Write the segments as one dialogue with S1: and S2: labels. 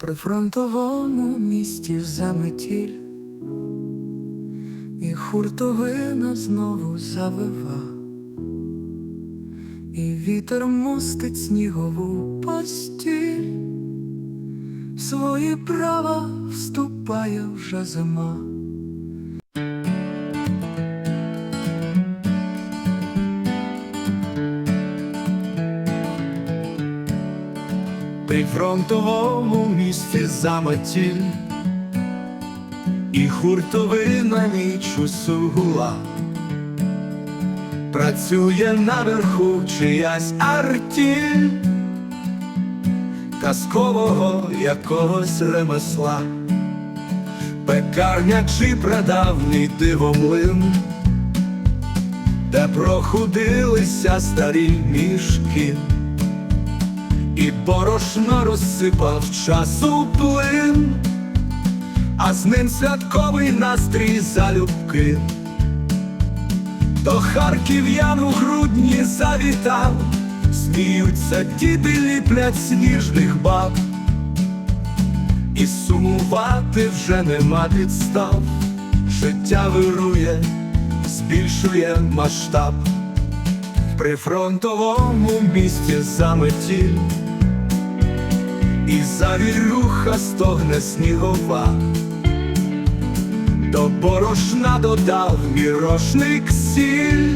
S1: При фронтовому місті заметіль, і хуртовина знову завива, і вітер мостить снігову постіль, В свої права вступає вже зима. При фронтовому місті заметіль І хуртовина ніч усю гула Працює наверху чиясь артіль. Казкового якогось ремесла. Пекарня чи прадавній дивомлин Де прохудилися старі мішки і борошно розсипав часу плин, а з ним святковий настрій залюбки. До харків'ян у грудні завітав, сміються діти ліплять сніжних баб, і сумувати вже нема підстав, життя вирує, збільшує масштаб. При фронтовому місті заметіль І завірюха стогне снігова, До борошна додав мірошник сіль,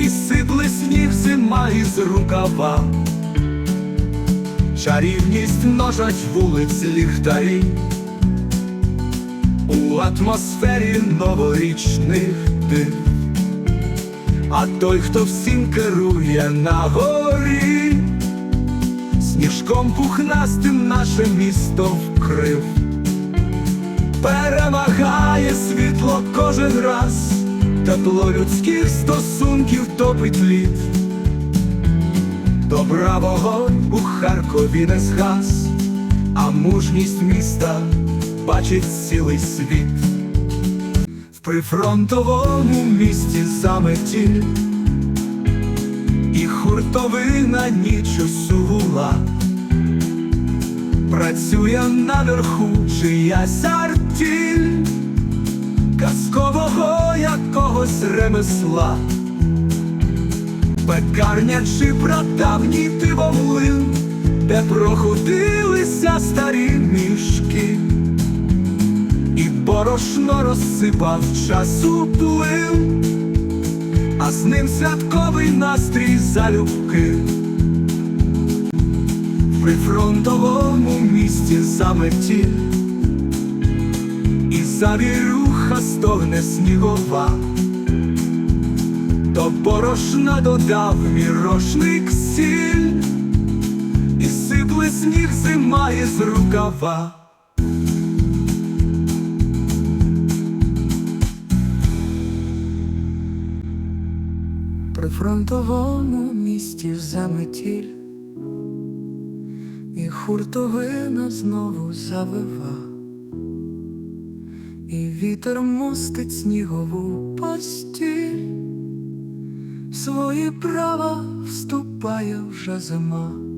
S1: І сипле сніг зима із рукава, Чарівність множать вулиць ліхтарі, У атмосфері новорічних див. А той, хто всім керує на горі, сніжком пухнастим наше місто вкрив, перемагає світло кожен раз, тепло людських стосунків топить лід. Добра вогонь у Харкові не згас, а мужність міста бачить цілий світ. В прифронтовому місті заметіль І хуртовина ніч усю гула Працює наверху чиясь артіль Казкового якогось ремесла. Пекарня чи прадавній дивомлин Де прохудилися старі мішки борошно розсипав часу плин, а з ним святковий настрій залюбки. В прифронтовому місті заметіль, і завірюха стогне снігова, до борошна додав мірошник сіль, і сипле сніг зима із рукава. При фронтовому місті заметіль, і хуртовина знову завива, і вітер мостить снігову постіль, свої права вступає вже зима.